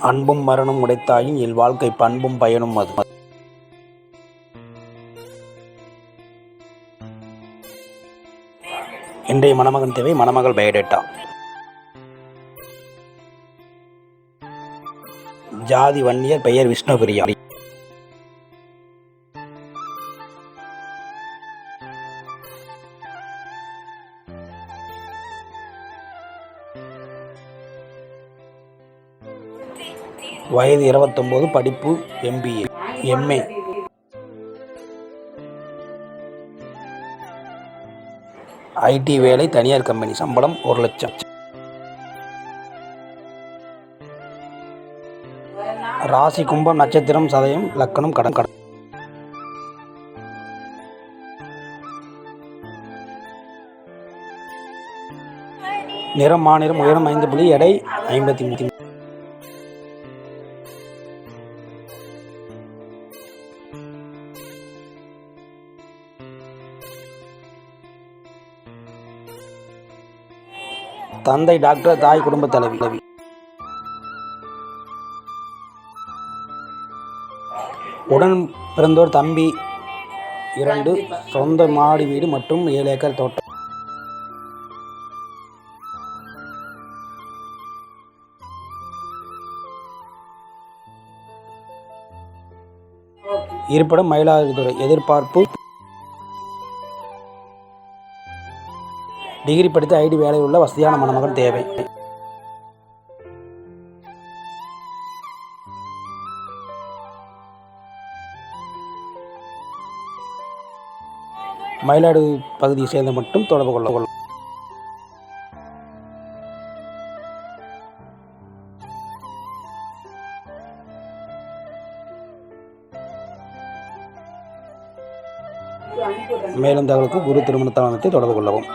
அன்பும் மரணம் உடைத்தாயின் இல் வாழ்க்கை பண்பும் பயனும் அது. இன்றைய மணமகன் தேவை மணமகள் பயோடேட்டா ஜாதி வன்னியர் பெயர் விஷ்ணுபிரியா. வயது இருபத்தொம்போது படிப்பு எம்பிஏ எம்ஏ ஐடி வேலை தனியார் கம்பெனி சம்பளம் ஒரு லட்சம். ராசி கும்பம் நட்சத்திரம் சதயம் லக்கணம் கடன் கடன். நிறம் மாநிலம் உயரம் ஐந்து புள்ளி எடை ஐம்பத்தி மூணு. தந்தை டாக்டர் தாய் குடும்ப தலைவி. உடன் பிறந்தோர் தம்பி இரண்டு சொந்த மாடி வீடு மற்றும் ஏழு ஏக்கர் தோட்டம். இருப்பிடம் மயிலாடுதுறை. எதிர்பார்ப்பு டிகிரி படித்து ஐடி வேலை உள்ள வசதியான மணமகன் தேவை. மயிலாடுதுறை பகுதியை சேர்ந்த மட்டும் தொடர்பு கொள்ள கொள்ளும் மேலும் தகவலுக்கு குரு திருமண தளத்தை தொடர்பு கொள்ளவும்.